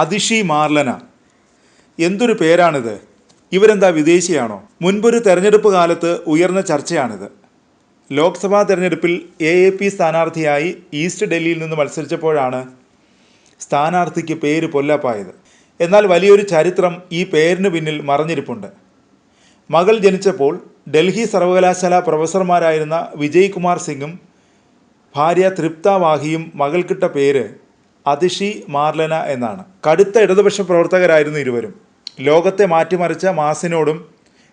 അതിഷി മാർലന. എന്തൊരു പേരാണിത്? ഇവരെന്താ വിദേശിയാണോ? മുൻപൊരു തെരഞ്ഞെടുപ്പ് കാലത്ത് ഉയർന്ന ചർച്ചയാണിത്. ലോക്സഭാ തെരഞ്ഞെടുപ്പിൽ എ എ പി സ്ഥാനാർത്ഥിയായി ഈസ്റ്റ് ഡൽഹിയിൽ നിന്ന് മത്സരിച്ചപ്പോഴാണ് സ്ഥാനാർത്ഥിക്ക് പേര് പൊല്ലപ്പായത്. എന്നാൽ വലിയൊരു ചരിത്രം ഈ പേരിന് പിന്നിൽ മറഞ്ഞിരിപ്പുണ്ട്. മകൾ ജനിച്ചപ്പോൾ ഡൽഹി സർവകലാശാല പ്രൊഫസർമാരായിരുന്ന വിജയ് കുമാർ സിംഗും ഭാര്യ തൃപ്ത വാഹിയും മകൾക്കിട്ട പേര് അതിഷി മാർലന എന്നാണ്. കടുത്ത ഇടതുപക്ഷ പ്രവർത്തകരായിരുന്നു ഇരുവരും. ലോകത്തെ മാറ്റിമറിച്ച മാസിനോടും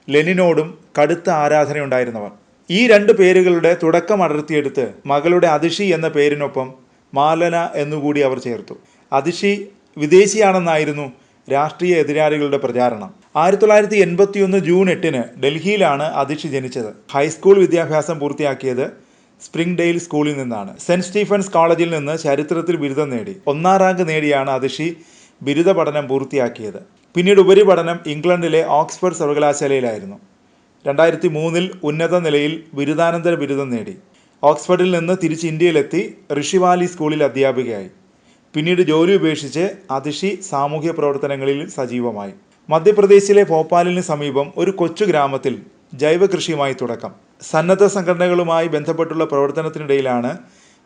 ലെനിനോടും കടുത്ത ആരാധനയുണ്ടായിരുന്നവർ. ഈ രണ്ട് പേരുകളുടെ തുടക്കം അടർത്തിയെടുത്ത് മകളുടെ അതിഷി എന്ന പേരിനൊപ്പം മാർലന എന്നുകൂടി അവർ ചേർത്തു. അതിഷി വിദേശിയാണെന്നായിരുന്നു രാഷ്ട്രീയ എതിരാളികളുടെ പ്രചാരണം. ആയിരത്തി തൊള്ളായിരത്തി എൺപത്തിയൊന്ന് ജൂൺ എട്ടിന് ഡൽഹിയിലാണ് അതിഷി ജനിച്ചത്. ഹൈസ്കൂൾ വിദ്യാഭ്യാസം പൂർത്തിയാക്കിയത് സ്പ്രിംഗ് ഡെയിൽ സ്കൂളിൽ നിന്നാണ്. സെന്റ് സ്റ്റീഫൻസ് കോളേജിൽ നിന്ന് ചരിത്രത്തിൽ ബിരുദം നേടി. ഒന്നാം റാങ്ക് നേടിയാണ് അതിഷി ബിരുദ പഠനം പൂർത്തിയാക്കിയത്. പിന്നീട് ഉപരിപഠനം ഇംഗ്ലണ്ടിലെ ഓക്സ്ഫോർഡ് സർവകലാശാലയിലായിരുന്നു. രണ്ടായിരത്തി മൂന്നിൽ ഉന്നത നിലയിൽ ബിരുദാനന്തര ബിരുദം നേടി. ഓക്സ്ഫോർഡിൽ നിന്ന് തിരിച്ച് ഇന്ത്യയിലെത്തി ഋഷിവാലി സ്കൂളിൽ അധ്യാപികയായി. പിന്നീട് ജോലി ഉപേക്ഷിച്ച് അതിഷി സാമൂഹ്യ പ്രവർത്തനങ്ങളിൽ സജീവമായി. മധ്യപ്രദേശിലെ ഭോപ്പാലിന് സമീപം ഒരു കൊച്ചു ഗ്രാമത്തിൽ ജൈവ കൃഷിയുമായി തുടക്കം. സന്നദ്ധ സംഘടനകളുമായി ബന്ധപ്പെട്ടുള്ള പ്രവർത്തനത്തിനിടയിലാണ്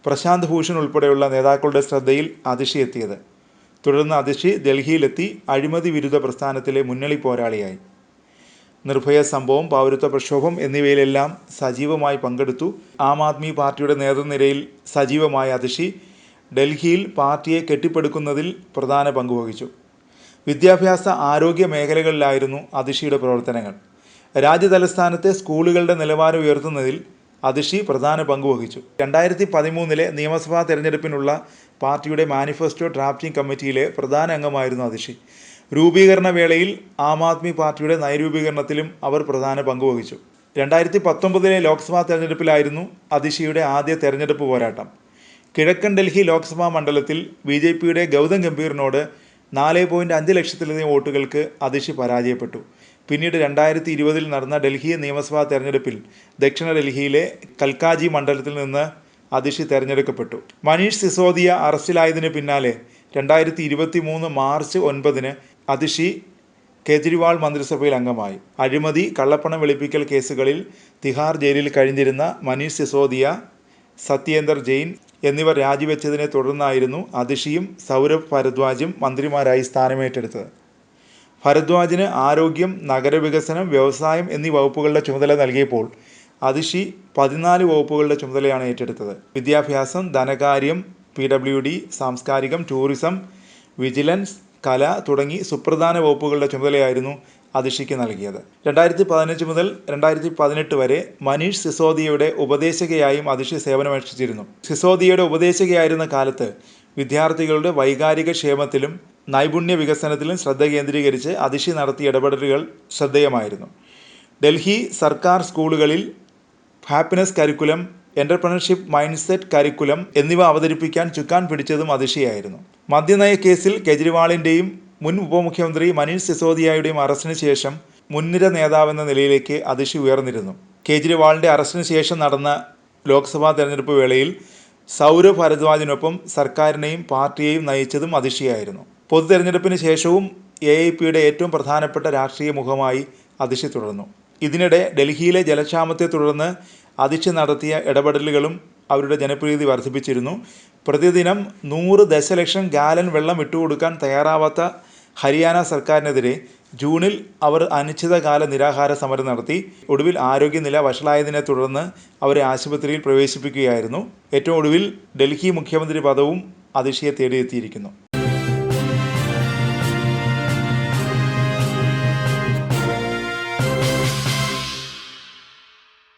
പ്രശാന്ത് ഭൂഷൺ ഉൾപ്പെടെയുള്ള നേതാക്കളുടെ ശ്രദ്ധയിൽ അതിഷി എത്തിയത്. തുടർന്ന് അതിഷി ഡൽഹിയിലെത്തി അഴിമതി വിരുദ്ധ പ്രസ്ഥാനത്തിലെ മുന്നണി പോരാളിയായി. നിർഭയ സംഭവം പൗരത്വ പ്രക്ഷോഭം എന്നിവയിലെല്ലാം സജീവമായി പങ്കെടുത്തു ആം ആദ്മി പാർട്ടിയുടെ നേതൃനിരയിൽ സജീവമായ അതിഷി ഡൽഹിയിൽ പാർട്ടിയെ കെട്ടിപ്പടുക്കുന്നതിൽ പ്രധാന പങ്കുവഹിച്ചു വിദ്യാഭ്യാസ ആരോഗ്യ മേഖലകളിലായിരുന്നു അതിഷിയുടെ പ്രവർത്തനങ്ങൾ. രാജ്യതലസ്ഥാനത്തെ സ്കൂളുകളുടെ നിലവാരം ഉയർത്തുന്നതിൽ അതിഷി പ്രധാന പങ്കുവഹിച്ചു രണ്ടായിരത്തി പതിമൂന്നിലെ നിയമസഭാ തെരഞ്ഞെടുപ്പിനുള്ള പാർട്ടിയുടെ മാനിഫെസ്റ്റോ ഡ്രാഫ്റ്റിംഗ് കമ്മിറ്റിയിലെ പ്രധാന അംഗമായിരുന്നു അതിഷി രൂപീകരണ വേളയിൽ ആം ആദ്മി പാർട്ടിയുടെ നയരൂപീകരണത്തിലും അവർ പ്രധാന പങ്കുവഹിച്ചു രണ്ടായിരത്തി പത്തൊമ്പതിലെ ലോക്സഭാ തെരഞ്ഞെടുപ്പിലായിരുന്നു അതിഷിയുടെ ആദ്യ തെരഞ്ഞെടുപ്പ് പോരാട്ടം. കിഴക്കൻ ഡൽഹി ലോക്സഭാ മണ്ഡലത്തിൽ ബി ജെ പിയുടെ ഗൗതം ഗംഭീറിനോട് നാല് പോയിന്റ് അഞ്ച് ലക്ഷത്തിലധികം വോട്ടുകൾക്ക് അതിഷി പരാജയപ്പെട്ടു. പിന്നീട് രണ്ടായിരത്തി ഇരുപതിൽ നടന്ന ഡൽഹി നിയമസഭാ തെരഞ്ഞെടുപ്പിൽ ദക്ഷിണ ഡൽഹിയിലെ കൽക്കാജി മണ്ഡലത്തിൽ നിന്ന് അതിഷി തെരഞ്ഞെടുക്കപ്പെട്ടു. മനീഷ് സിസോദിയ അറസ്റ്റിലായതിന് പിന്നാലെ രണ്ടായിരത്തി ഇരുപത്തി മൂന്ന് മാർച്ച് ഒൻപതിന് അതിഷി കേജ്രിവാൾ മന്ത്രിസഭയിൽ അംഗമായി. അഴിമതി കള്ളപ്പണം വെളുപ്പിക്കൽ കേസുകളിൽ തിഹാർ ജയിലിൽ കഴിഞ്ഞിരുന്ന മനീഷ് സിസോദിയ സത്യേന്ദർ ജെയിൻ എന്നിവർ രാജിവെച്ചതിനെ തുടർന്നായിരുന്നു അതിഷിയും സൗരഭ് ഭരദ്വാജും മന്ത്രിമാരായി സ്ഥാനമേറ്റെടുത്തത്. ഭരദ്വാജിന് ആരോഗ്യം നഗരവികസനം വ്യവസായം എന്നീ വകുപ്പുകളുടെ ചുമതല നൽകിയപ്പോൾ അതിഷി പതിനാല് വകുപ്പുകളുടെ ചുമതലയാണ് ഏറ്റെടുത്തത്. വിദ്യാഭ്യാസം ധനകാര്യം പി ഡബ്ല്യു ഡി സാംസ്കാരികം ടൂറിസം വിജിലൻസ് കല തുടങ്ങി സുപ്രധാന വകുപ്പുകളുടെ ചുമതലയായിരുന്നു അതിഷിക്ക് നൽകിയത്. രണ്ടായിരത്തി പതിനഞ്ച് മുതൽ രണ്ടായിരത്തി പതിനെട്ട് വരെ മനീഷ് സിസോദിയയുടെ ഉപദേശകയായും അതിഷി സേവനമനുഷ്ഠിച്ചിരുന്നു. സിസോദിയയുടെ ഉപദേശകയായിരുന്ന കാലത്ത് വിദ്യാർത്ഥികളുടെ വൈകാരിക ക്ഷേമത്തിലും നൈപുണ്യ വികസനത്തിലും ശ്രദ്ധ കേന്ദ്രീകരിച്ച് അതിശി നടത്തിയ ഇടപെടലുകൾ ശ്രദ്ധേയമായിരുന്നു. ഡൽഹി സർക്കാർ സ്കൂളുകളിൽ happiness curriculum entrepreneurship mindset curriculum എന്നിവ അവതരിപ്പിക്കാൻ ചുക്കാൻ പിടിച്ചതും അതിശയായിരുന്നു. മദ്യനയ കേസിൽ കെജ്രിവാളിന്റെയും മുൻ ഉപമുഖ്യമന്ത്രി മനീഷ് സിസോദിയയുടെയും അറസ്റ്റിന് ശേഷം മുൻനിര നേതാവെന്ന നിലയിലേക്ക് അതിശി ഉയർന്നിരുന്നു. കേജ്രിവാളിന്റെ അറസ്റ്റിന് ശേഷം നടന്ന ലോക്സഭാ തെരഞ്ഞെടുപ്പ് വേളയിൽ സൗരഭ് ഭരദ്വാജിനൊപ്പം സർക്കാരിനെയും പാർട്ടിയെയും നയിച്ചതും അതിഷിയായിരുന്നു പൊതു തെരഞ്ഞെടുപ്പിന് ശേഷവും എ ഐ പിയുടെ ഏറ്റവും പ്രധാനപ്പെട്ട രാഷ്ട്രീയ മുഖമായി അതിഷി തുടർന്നു. ഇതിനിടെ ഡൽഹിയിലെ ജലക്ഷാമത്തെ തുടർന്ന് അതിഷി നടത്തിയ ഇടപെടലുകളും അവരുടെ ജനപ്രീതി വർദ്ധിപ്പിച്ചിരുന്നു. പ്രതിദിനം നൂറ് ദശലക്ഷം ഗാലൻ വെള്ളം വിട്ടുകൊടുക്കാൻ തയ്യാറാവാത്ത ഹരിയാന സർക്കാരിനെതിരെ ജൂണിൽ അവർ അനിശ്ചിതകാല നിരാഹാര സമരം നടത്തി. ഒടുവിൽ ആരോഗ്യനില വഷളായതിനെ തുടർന്ന് അവരെ ആശുപത്രിയിൽ പ്രവേശിപ്പിക്കുകയായിരുന്നു. ഏറ്റവും ഒടുവിൽ ഡൽഹി മുഖ്യമന്ത്രി പദവും അതിഷിയെ തേടിയെത്തിയിരിക്കുന്നു.